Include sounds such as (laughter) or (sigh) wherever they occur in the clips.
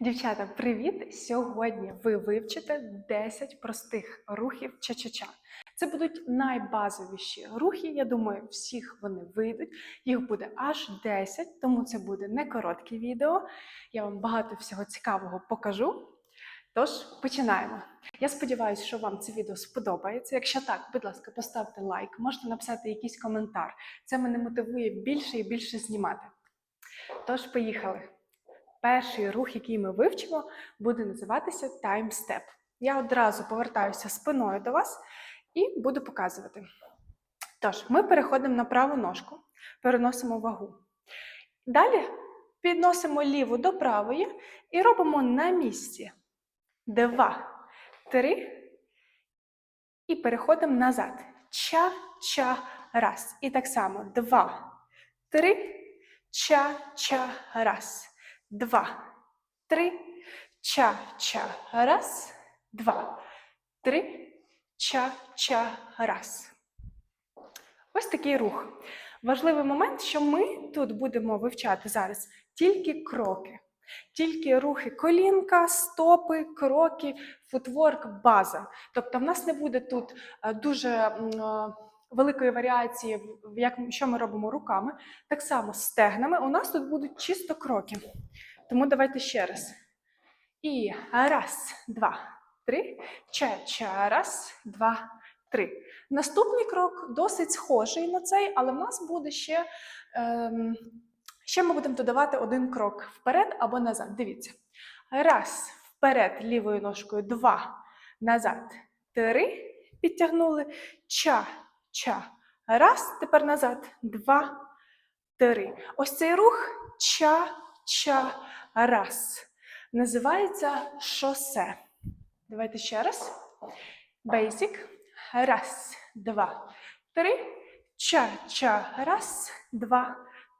Дівчата, привіт! Сьогодні ви вивчите 10 простих рухів ча-ча-ча. Це будуть найбазовіші рухи. Я думаю, всіх вони вийдуть. Їх буде аж 10, тому це буде не коротке відео. Я вам багато всього цікавого покажу. Тож починаємо. Я сподіваюся, що вам це відео сподобається. Якщо так, будь ласка, поставте лайк, можете написати якийсь коментар. Це мене мотивує більше і більше знімати. Тож, поїхали. Перший рух, який ми вивчимо, буде називатися Step. Я одразу повертаюся спиною до вас і буду показувати. Тож, ми переходимо на праву ножку, переносимо вагу. Далі підносимо ліву до правої і робимо на місці. Два, три. І переходимо назад. Ча-ча, раз. І так само. Два, три, ча-ча, раз. Два, три, ча-ча, раз, два, три, ча-ча, раз. Ось такий рух. Важливий момент, що ми тут будемо вивчати зараз тільки кроки, тільки рухи колінка, стопи, кроки, футворк, база. Тобто, в нас не буде тут е, дуже е, великої варіації, як що ми робимо руками. Так само стегнами. У нас тут будуть чисто кроки. Тому давайте ще раз. І раз, два, три. Ча-ча, раз, два, три. Наступний крок досить схожий на цей, але в нас буде ще. Ем, ще ми будемо додавати один крок вперед або назад. Дивіться. Раз, вперед, лівою ножкою, два, назад, три. Підтягнули. Ча, ча. Раз. Тепер назад. Два, три. Ось цей рух ча, раз. Називається шосе. Давайте ще раз. Basic. Раз, два, три. Ча-ча. Раз, два,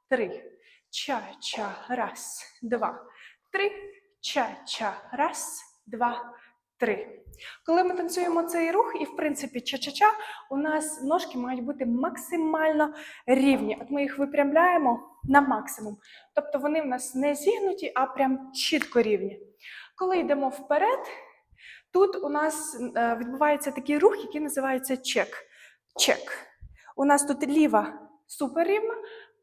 три. Ча-ча. Раз, два, три. Ча-ча. Раз, два, три. Коли ми танцюємо цей рух, і в принципі ча-ча-ча, у нас ножки мають бути максимально рівні. От ми їх випрямляємо на максимум. Тобто вони в нас не зігнуті, а прям чітко рівні. Коли йдемо вперед, тут у нас е, відбувається такий рух, який називається чек. Чек. У нас тут ліва суперрівна,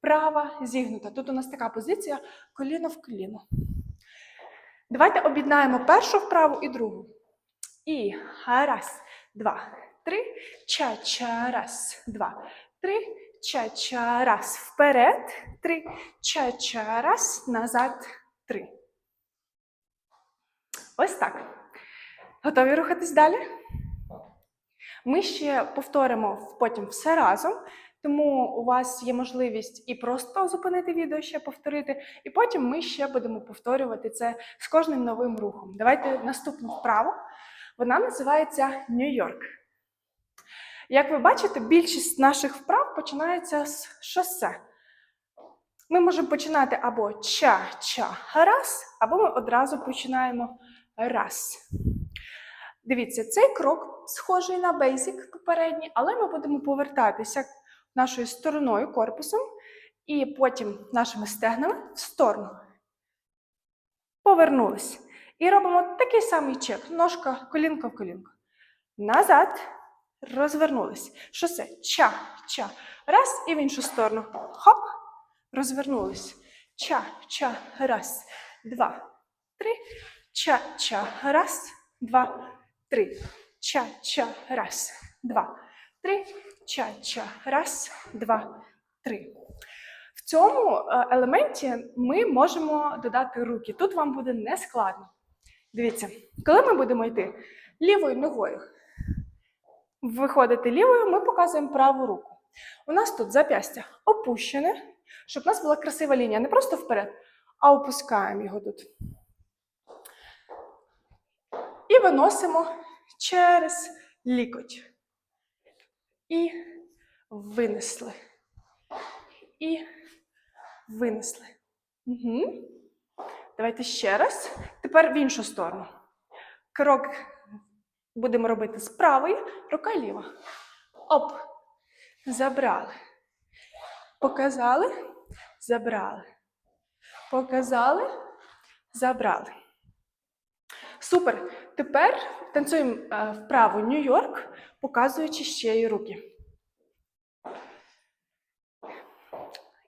права зігнута. Тут у нас така позиція коліно в коліно. Давайте об'єднаємо першу вправу і другу. І раз, два, три. Ча-ча, раз, два, три. Ча-ча, раз. Вперед. Три. Ча-ча, раз. Назад. Три. Ось так. Готові рухатись далі? Ми ще повторимо потім все разом, тому у вас є можливість і просто зупинити відео, ще повторити, і потім ми ще будемо повторювати це з кожним новим рухом. Давайте наступну вправу. Вона називається Нью-Йорк. Як ви бачите, більшість наших вправ починається з шосе. Ми можемо починати або ча-ча раз, або ми одразу починаємо раз. Дивіться, цей крок схожий на бейсик попередній, але ми будемо повертатися нашою стороною корпусом і потім нашими стегнами в сторону. Повернулись. І робимо такий самий чек. Ножка, колінка в колінку. Назад. Розвернулись. Шосе. Ча, ча. Раз і в іншу сторону. Хоп. Розвернулись. Ча, ча. Раз, два, три. Ча, ча. Раз, два, три. Ча, ча. Раз, два, три. Ча, ча. Раз, два, три. В цьому е, елементі ми можемо додати руки. Тут вам буде нескладно. Дивіться, коли ми будемо йти лівою ногою, виходити лівою, ми показуємо праву руку. У нас тут зап'ястя опущене, щоб у нас була красива лінія. Не просто вперед, а опускаємо його тут. І виносимо через лікоть. І винесли. І винесли. Угу. Давайте ще раз. Тепер в іншу сторону. Крок будемо робити з правої, рука ліва. Оп. Забрали. Показали, забрали. Показали, забрали. Супер. Тепер танцюємо е, вправо Нью-Йорк, показуючи ще й руки.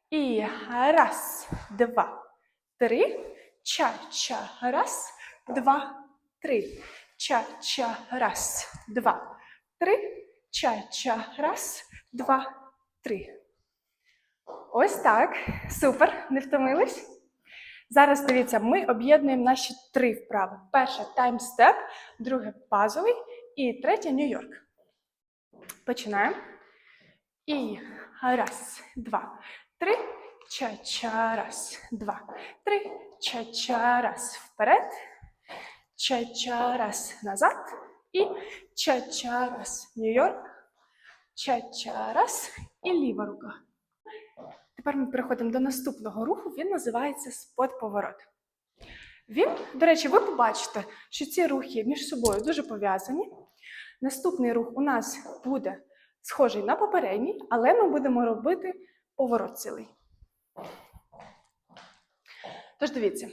І раз, два, три. Ча-ча. Раз, два, три. Ча-ча. Раз, два, три. Ча-ча. Раз, два, три. Ось так. Супер. Не втомились? Зараз дивіться, ми об'єднуємо наші три вправи. Перше таймстеп, друге базовий і третє Нью-Йорк. Починаємо. І раз, два, три. Ча-ча, раз, два, три. Ча-ча, раз вперед. Ча-ча, раз назад. І ча-ча, раз. Нью-Йорк. Ча-ча, раз. І ліва рука. Тепер ми переходимо до наступного руху. Він називається спот-поворот. Він, до речі, ви побачите, що ці рухи між собою дуже пов'язані. Наступний рух у нас буде схожий на попередній, але ми будемо робити поворот цілий. Тож дивіться,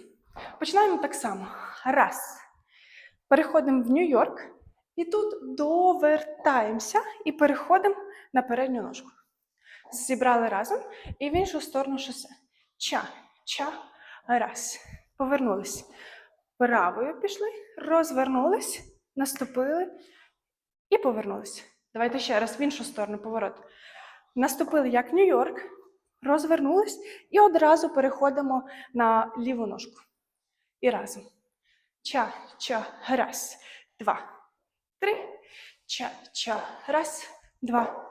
починаємо так само. Раз. Переходимо в Нью-Йорк. І тут довертаємося і переходимо на передню ножку. Зібрали разом і в іншу сторону шосе. Ча, ча, раз. Повернулись. Правою пішли, розвернулись, наступили і повернулись. Давайте ще раз в іншу сторону поворот. Наступили як Нью-Йорк, розвернулись і одразу переходимо на ліву ножку. І разом. Ча, ча, раз, два, три. Ча, ча, раз, два,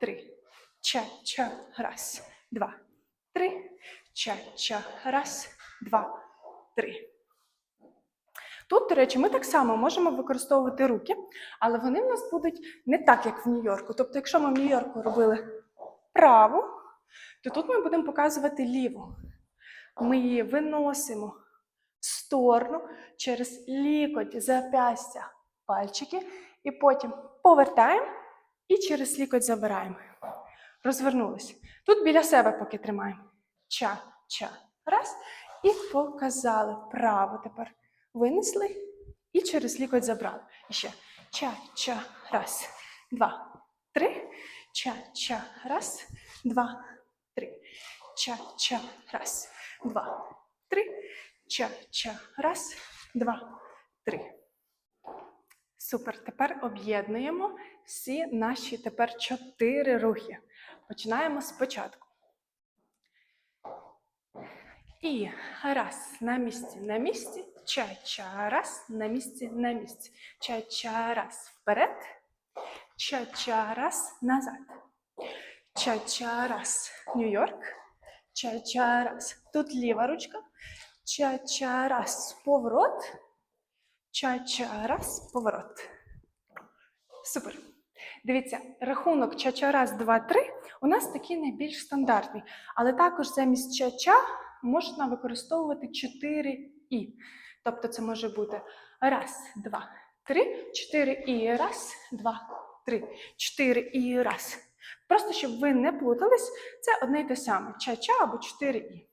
три. Ча-ча, раз, два, три. Ча-ча, раз, два, три. Тут, до речі, ми так само можемо використовувати руки, але вони в нас будуть не так, як в Нью-Йорку. Тобто, якщо ми в Нью-Йорку робили праву, то тут ми будемо показувати ліву. Ми її виносимо в сторону через лікоть, запястя, пальчики, і потім повертаємо і через лікоть забираємо. Розвернулись. Тут біля себе поки тримаємо. Ча, ча. Раз. І показали. Право тепер. Винесли і через лікоть забрали. І ще. Ча, ча. Раз. Два. Три. Ча, ча. Раз. Два. Три. Ча, ча. Раз. Два. Три. Ча, ча. Раз. Два. Три. Супер. Тепер об'єднуємо всі наші тепер чотири рухи. Починаємо спочатку. І раз на місці, на місці. Ча-ча раз на місці, на місці. Ча-ча раз вперед. Ча-ча раз назад. Ча-ча раз. Нью-Йорк. Ча-ча раз. Тут ліва ручка. Ча-ча раз. Поворот. Ча-ча раз. Поворот. Супер. Дивіться, рахунок ча-ча раз, два, три у нас такий найбільш стандартний. Але також замість ча-ча можна використовувати 4 і. Тобто це може бути раз, два, три, чотири і раз, два, три, чотири і раз. Просто щоб ви не плутались, це одне й те саме: ча-ча або 4 і.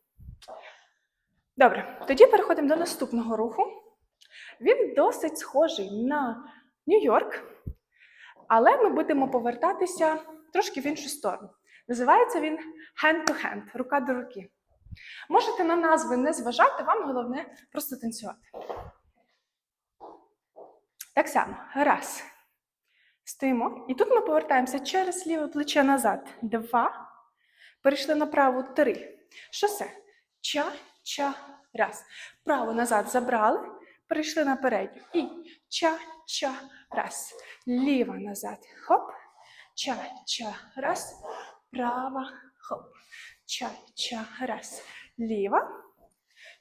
Добре, тоді переходимо до наступного руху. Він досить схожий на Нью-Йорк. Але ми будемо повертатися трошки в іншу сторону. Називається він hand to hand, рука до руки. Можете на назви не зважати, вам головне просто танцювати. Так само. Раз. Стоїмо. І тут ми повертаємося через ліве плече назад. Два. Перейшли направо три. Шосе. Ча, ча, раз. Право назад забрали. Перейшли на передню. І ча, ча, раз. Ліва назад. Хоп. Ча, ча, раз. Права. Хоп. Ча, ча, раз. Ліва.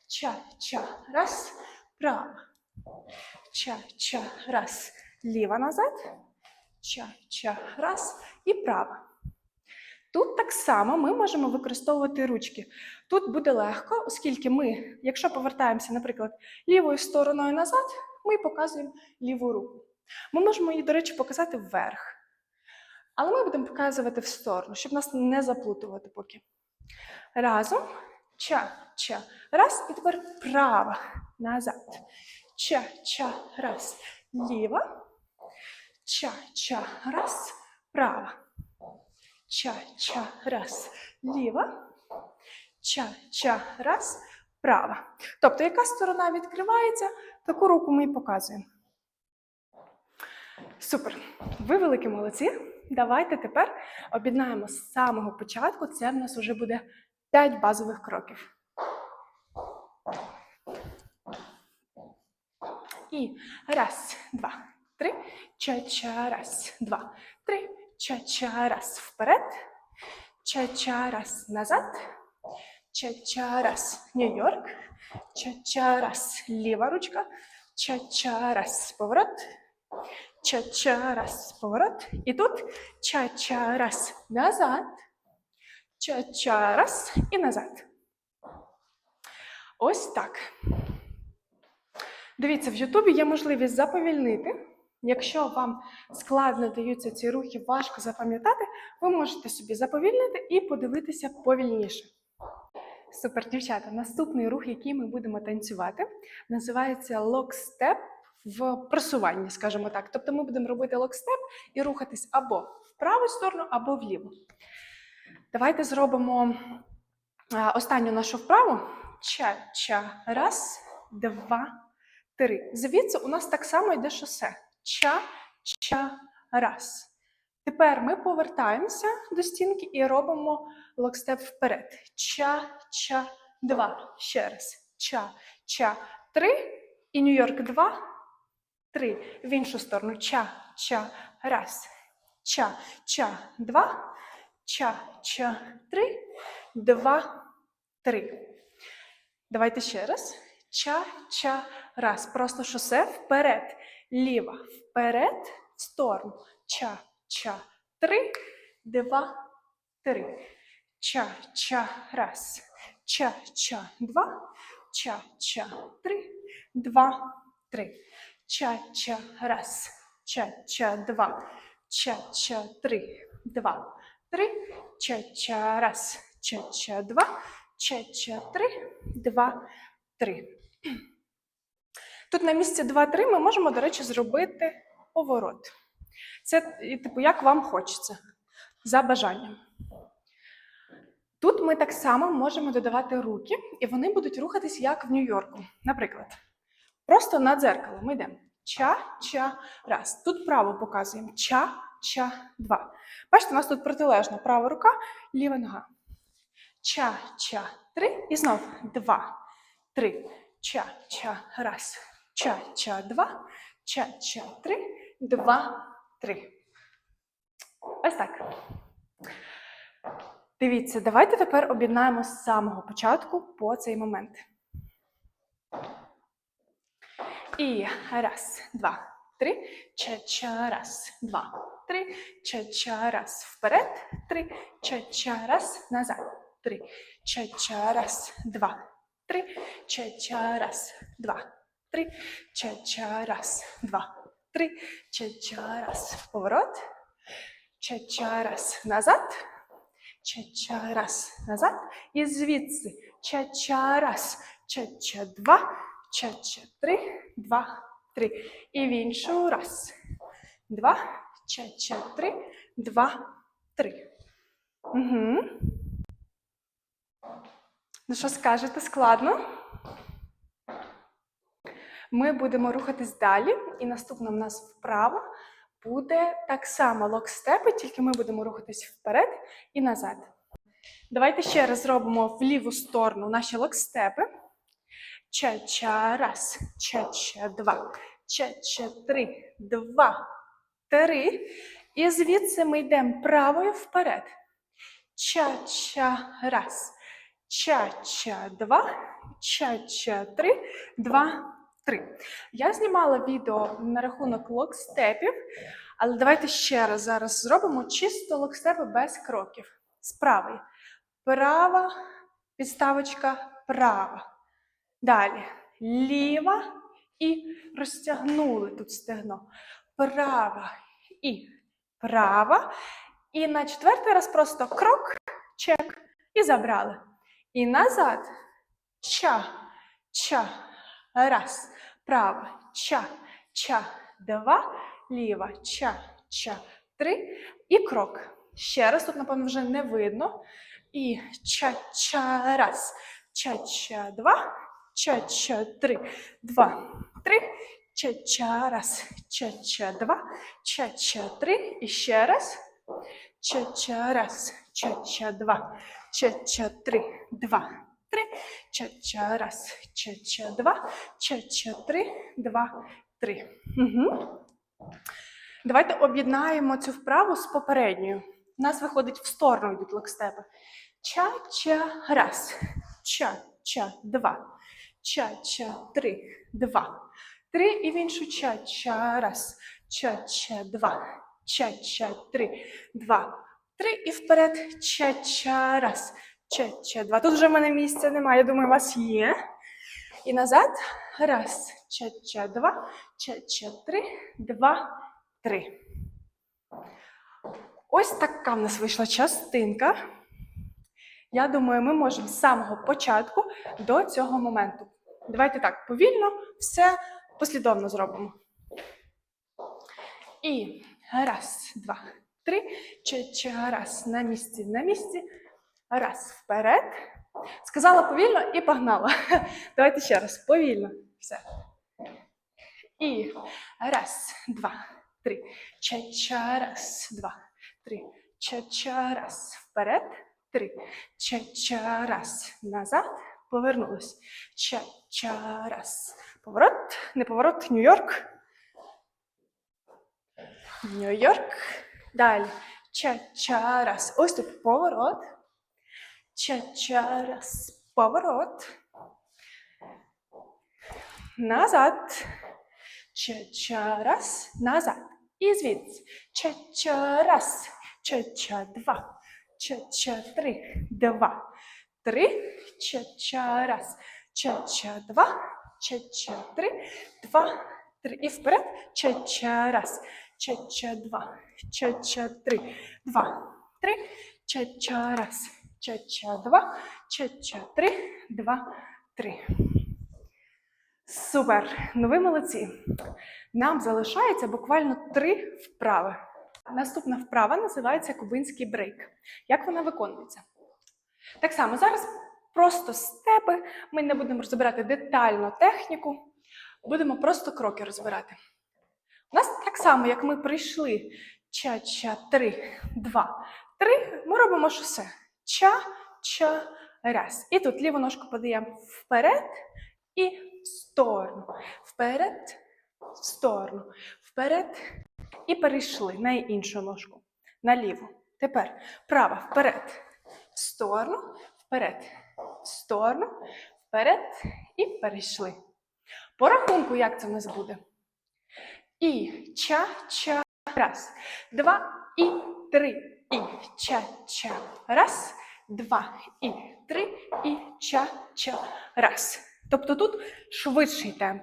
Ча, ча, раз. Права. Ча, ча, раз. Ліва назад. Ча, ча, раз. І права. Тут так само ми можемо використовувати ручки. Тут буде легко, оскільки ми, якщо повертаємося, наприклад, лівою стороною назад, ми показуємо ліву руку. Ми можемо її, до речі, показати вверх. Але ми будемо показувати в сторону, щоб нас не заплутувати поки. Разом. Ча, ча. Раз. І тепер права. Назад. ча-ча, раз, ліва, ча-ча, раз, права, ча-ча, раз, ліва, ча-ча, раз, права. Тобто, яка сторона відкривається, таку руку ми і показуємо. Супер. Ви великі молодці. Давайте тепер об'єднаємо з самого початку. Це в нас вже буде 5 базових кроків. І раз, два, три, ча-ча, раз, два, три, ча-ча, раз, вперед, ча-ча, раз, назад, ча-ча, раз, Нью-Йорк, ча-ча, раз, ліва ручка, ча-ча, раз, поворот, ча-ча, раз, поворот. І тут ча-ча, раз, назад, ча-ча, раз. І назад. Ось так. Дивіться, в Ютубі є можливість заповільнити. Якщо вам складно даються ці рухи, важко запам'ятати, ви можете собі заповільнити і подивитися повільніше. Супер, дівчата. Наступний рух, який ми будемо танцювати, називається локстеп в просуванні, скажімо так. Тобто ми будемо робити локстеп і рухатись або в праву сторону, або вліву. Давайте зробимо останню нашу вправу. Ча-ча. Раз, два, три. Звідси у нас так само йде шосе. Ча-ча. Раз. Тепер ми повертаємося до стінки і робимо локстеп вперед. Ча-ча. Два. Ще раз. Ча-ча. Три. І Нью-Йорк. Два. Три. В іншу сторону. Ча-ча. Раз. Ча-ча. Два. Ча-ча. Три. Два. Три. Давайте ще раз. Ча-ча. Раз. Просто шосе вперед. Ліва. Вперед. В сторону. Ча-ча. Три. Два. Три. Ча-ча. Раз. Ча-ча. Два. Ча-ча. Три. Два. Три. Ча-ча. Раз. Ча-ча. Два. Ча-ча. Три. Два. Три. Ча-ча. Раз. Ча-ча. Два. Ча-ча. Три. Два. Три. Тут на місці 2-3 ми можемо, до речі, зробити поворот. Це, типу, як вам хочеться, за бажанням. Тут ми так само можемо додавати руки, і вони будуть рухатись як в Нью-Йорку. Наприклад, просто на дзеркало ми йдемо. Ча-ча, раз. Тут право показуємо. Ча-ча, два. Бачите, у нас тут протилежна права рука, ліва нога. Ча-ча, три. І знов два, три. Ча-ча, раз. Ча-ча, два. Ча-ча, три. Два, три. Ось так. Дивіться, давайте тепер об'єднаємо з самого початку по цей момент. І раз, два, три. Ча-ча, раз, два, три. Ча-ча, раз. Вперед. Три. Ча-ча, раз. Назад. Три. Ча-ча, раз, два, три. Ча-ча, раз, два, три. Ча-ча, раз, два, три. Ча-ча, раз. Поворот. Ча-ча, раз. Назад. Ча-ча, раз. Назад. І звідси. Ча-ча, раз. Ча-ча, два. Ча-ча, три. Два, три. І в іншу. Раз. Два. Ча-ча, три. Два, три. Угу. Ну що скажете, складно? Ми будемо рухатись далі, і наступна в нас вправа буде так само локстепи, тільки ми будемо рухатись вперед і назад. Давайте ще раз зробимо в ліву сторону наші локстепи. Ча-ча, раз, ча-ча, два, ча-ча, три, два, три. І звідси ми йдемо правою вперед. Ча-ча, раз. Ча-ча, два, ча-ча, три, два, три. Я знімала відео на рахунок локстепів, але давайте ще раз зараз зробимо чисто локстепи без кроків. З. Права, підставочка, права. Далі. Ліва і розтягнули тут стегно. Права і права. І на четвертий раз просто крок, чек і забрали. І назад. Ча, ча. Раз. права, ча, ча, два, ліва, ча, ча, три. І крок. Ще раз, тут, напевно, вже не видно. І ча-ча, раз, ча-ча, два, ча-ча, три, два, три, ча-ча, раз, ча-ча, два, ча-ча, три. І ще раз. Ча-ча, раз, ча-ча, два, ча-ча, три, два, три, ча-ча, раз, ча-ча, два, ча-ча, три, два, три. Угу. Давайте об'єднаємо цю вправу з попередньою. У нас виходить в сторону від локстепа. Ча-ча, раз, ча-ча, два, ча-ча, три, два, три. І в іншу ча-ча, раз, ча-ча, два, ча-ча, три, два, три. І вперед ча-ча, раз, ча-ча, два. Тут вже в мене місця немає, я думаю, у вас є. І назад. Раз, ча-ча, два, ча-ча, три, два, три. Ось така в нас вийшла частинка. Я думаю, ми можемо з самого початку до цього моменту. Давайте так, повільно, все послідовно зробимо. І раз, два, три, ча-ча, раз, на місці, на місці. Раз, вперед. Сказала повільно і погнала. (laughs) Давайте ще раз, повільно. Все. І раз, два, три. Ча-ча, раз, два, три. Ча-ча, раз, вперед. Три. Ча-ча, раз, назад. Повернулись. Ча-ча, раз. Поворот, не поворот, Нью-Йорк. Нью-Йорк. Далі. Ча-ча, раз. Ось тут поворот. Ча-ча, раз. Поворот. Назад. Ча-ча, раз. Назад. І звідси. Ча-ча, раз. Ча-ча, два. Ча-ча, три. Два. Три. Ча-ча, раз. Ча-ча, два. Ча-ча, три. Два. Три. І вперед. Ча-ча, раз. Ча-ча, два. Ча-ча, три. Два. Три. Ча-ча, раз. Ча-ча, два. Ча-ча, три. Два. Три. Супер! Ну ви молодці. Нам залишається буквально три вправи. Наступна вправа називається кубинський брейк. Як вона виконується? Так само, зараз просто степи. Ми не будемо розбирати детально техніку, будемо просто кроки розбирати. У нас так само, як ми прийшли ча-ча, три, два, три, ми робимо шосе. Ча-ча, раз. І тут ліву ножку подаємо вперед і в сторону. Вперед, в сторону. Вперед. І перейшли на іншу ножку. На ліву. Тепер права вперед. В сторону. Вперед. В сторону. Вперед. І перейшли. По рахунку, як це в нас буде? І ча-ча. Раз. Два і три. І ча-ча. Раз. Два і три. І ча-ча. Раз. Тобто тут швидший темп.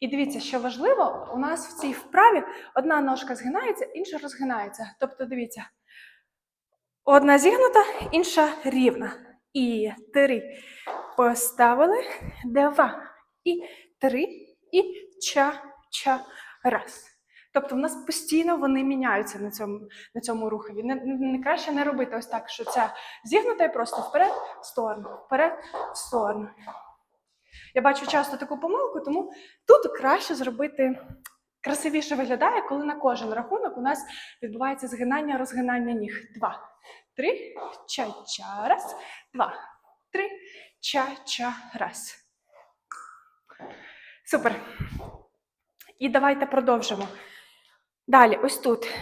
І дивіться, що важливо, у нас в цій вправі одна ножка згинається, інша розгинається. Тобто, дивіться, одна зігнута, інша рівна. І три. Поставили. Два. І три. І ча-ча. Раз. Тобто в нас постійно вони міняються на цьому, на цьому рухові. Не, не, краще не робити ось так, що ця зігнута і просто вперед, в сторону, вперед, в сторону. Я бачу часто таку помилку, тому тут краще зробити красивіше виглядає, коли на кожен рахунок у нас відбувається згинання, розгинання ніг. Два, три, ча-ча, раз, два, три, ча-ча, раз. Супер. І давайте продовжимо. Далі, ось тут.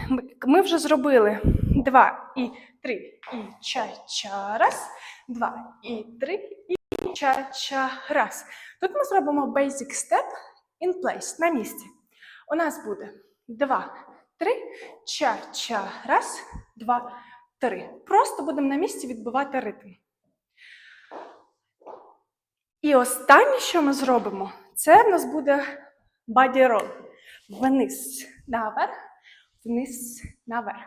Ми- вже зробили два і три, і ча-ча, раз, два і три, і ча-ча, раз. Тут ми зробимо basic step in place, на місці. У нас буде два, три, ча-ча, раз, два, три. Просто будемо на місці відбивати ритм. І останнє, що ми зробимо, це в нас буде body roll. Вниз, наверх, вниз, наверх.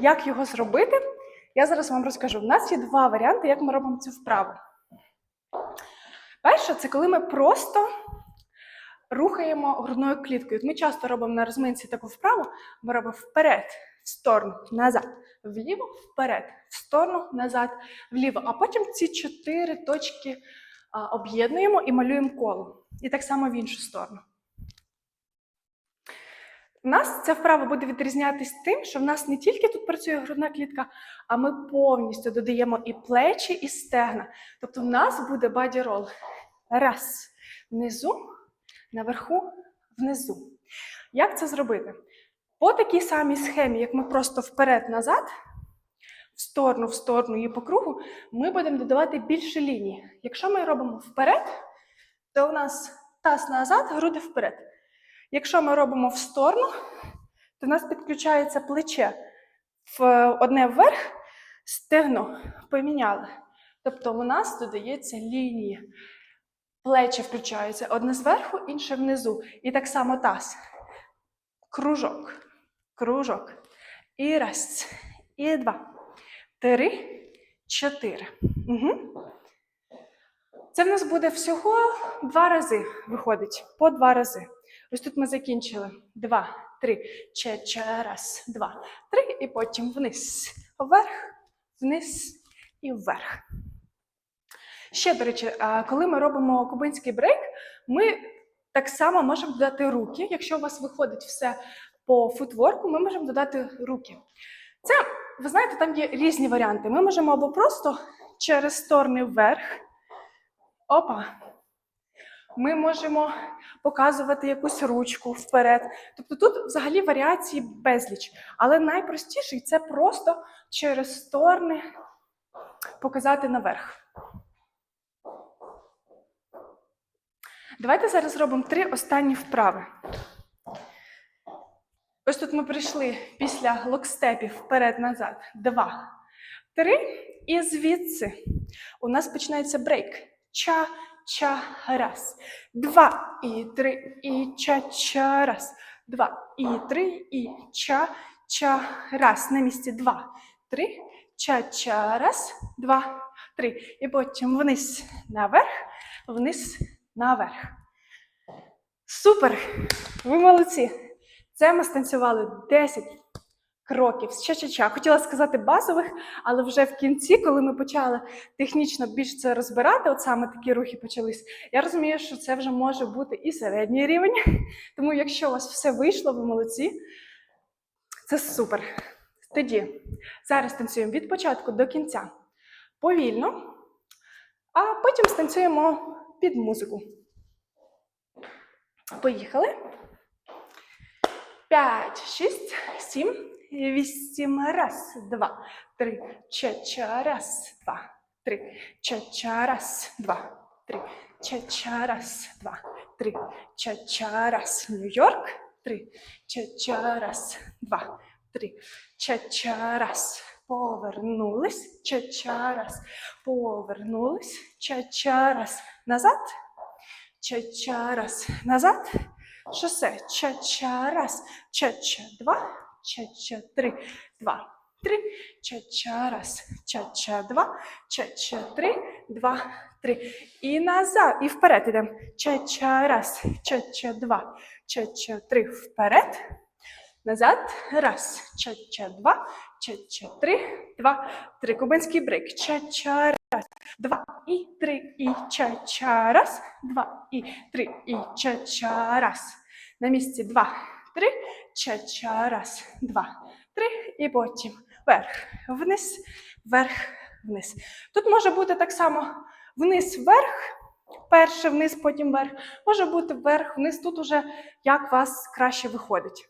Як його зробити? Я зараз вам розкажу. У нас є два варіанти, як ми робимо цю вправу. Перше, це коли ми просто рухаємо грудною кліткою. Ми часто робимо на розминці таку вправу, ми робимо вперед, в сторону, назад, вліво, вперед, в сторону, назад, вліво. А потім ці чотири точки об'єднуємо і малюємо коло. І так само в іншу сторону. У нас ця вправа буде відрізнятись тим, що в нас не тільки тут працює грудна клітка, а ми повністю додаємо і плечі, і стегна. Тобто в нас буде баді-рол. Раз, внизу, наверху, внизу. Як це зробити? По такій самій схемі, як ми просто вперед-назад, в сторону, в сторону і по кругу, ми будемо додавати більше ліній. Якщо ми робимо вперед, то у нас таз назад, груди вперед. Якщо ми робимо в сторону, то в нас підключається плече в одне вверх, стегно поміняли. Тобто у нас додається лінії. Плечі включаються одне зверху, інше внизу. І так само таз. Кружок, кружок. І раз, і два, три, чотири. Угу. Це в нас буде всього два рази виходить, по два рази. Ось тут ми закінчили. Два, три, че, че, раз, два, три, і потім вниз, вверх, вниз і вверх. Ще, до речі, коли ми робимо кубинський брейк, ми так само можемо додати руки. Якщо у вас виходить все по футворку, ми можемо додати руки. Це, ви знаєте, там є різні варіанти. Ми можемо або просто через сторони вверх. Опа. Ми можемо показувати якусь ручку вперед. Тобто тут взагалі варіації безліч. Але найпростіший це просто через сторони показати наверх. Давайте зараз зробимо три останні вправи. Ось тут ми прийшли після локстепів вперед-назад. Два, три. І звідси у нас починається брейк. Ча, ча, раз. Два і три, і ча, ча, раз. Два і три, і ча, ча, раз. На місці два, три, ча, ча, раз, два, три. І потім вниз, наверх, вниз, наверх. Супер! Ви молодці! Це ми станцювали 10 кроків з ча-ча-ча. Хотіла сказати базових, але вже в кінці, коли ми почали технічно більш це розбирати, от саме такі рухи почались, я розумію, що це вже може бути і середній рівень. (laughs) Тому, якщо у вас все вийшло, ви молодці, це супер. Тоді зараз танцюємо від початку до кінця повільно, а потім станцюємо під музику. Поїхали. П'ять, шість, сім, вісім. Раз, два, три, ча-ча, раз, два, три, ча-ча, раз, два, три, ча-ча, раз, два, три, ча-ча, раз. Нью-Йорк. Три, ча-ча, раз, два, три, ча-ча, раз. Повернулись, ча-ча, раз. Повернулись, ча-ча, раз. Назад. Ча-ча, раз. Назад. Шосе. Ча-ча, раз. Ча-ча, два. Ча-ча, три. Два. Три. Ча-ча, раз. Ча-ча, два. Ча-ча, три. Два. Три. І назад. І вперед ідемо. Ча-ча, раз. Ча-ча, два. Ча-ча, три. Вперед. Назад. Раз. Ча-ча, два. Ча-ча, три. Два. Три. Кубинський брейк. Ча-ча, раз. Два. І три. І ча-ча, раз. Два. І три. І ча-ча, раз. На місці. Два. Три. Ча-ча, раз. Два. Три. І потім вверх. Вниз. Вверх. Вниз. Тут може бути так само вниз, вверх. Перше вниз, потім вверх. Може бути вверх, вниз. Тут уже як вас краще виходить.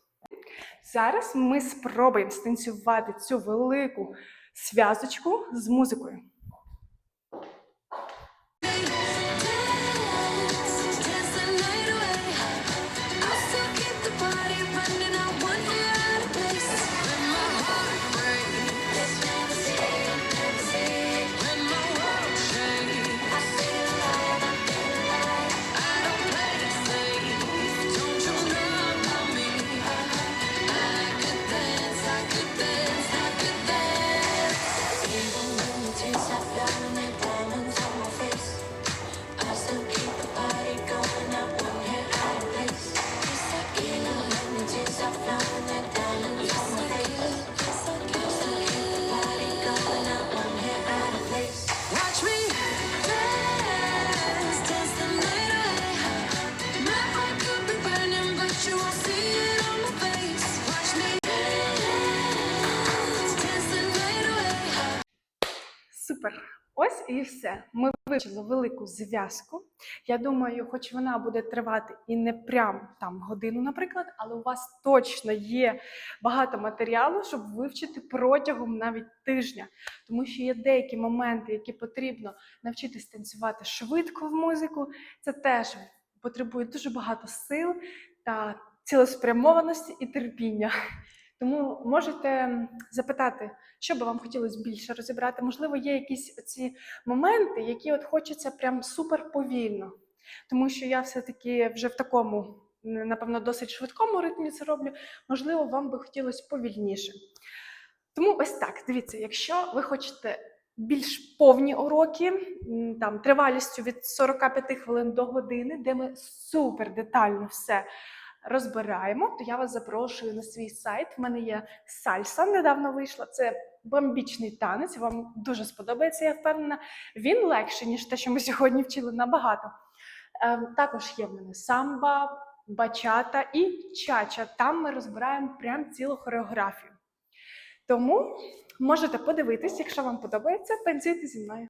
Зараз ми спробуємо станцювати цю велику зв'язочку з музикою. І все. Ми вивчили велику зв'язку. Я думаю, хоч вона буде тривати і не прям там годину, наприклад, але у вас точно є багато матеріалу, щоб вивчити протягом навіть тижня. Тому що є деякі моменти, які потрібно навчитись танцювати швидко в музику. Це теж потребує дуже багато сил та цілеспрямованості і терпіння. Тому можете запитати, що би вам хотілося більше розібрати. Можливо, є якісь ці моменти, які от хочеться прям супер повільно. Тому що я все-таки вже в такому, напевно, досить швидкому ритмі це роблю. Можливо, вам би хотілося повільніше. Тому ось так, дивіться, якщо ви хочете більш повні уроки, там тривалістю від 45 хвилин до години, де ми супер детально все розбираємо, то я вас запрошую на свій сайт. В мене є сальса, недавно вийшла. Це бомбічний танець. Вам дуже сподобається, я впевнена. Він легший, ніж те, що ми сьогодні вчили набагато. Ем, Також є в мене самба, бачата і чача. Там ми розбираємо прям цілу хореографію. Тому можете подивитись, якщо вам подобається, танцюйте зі мною.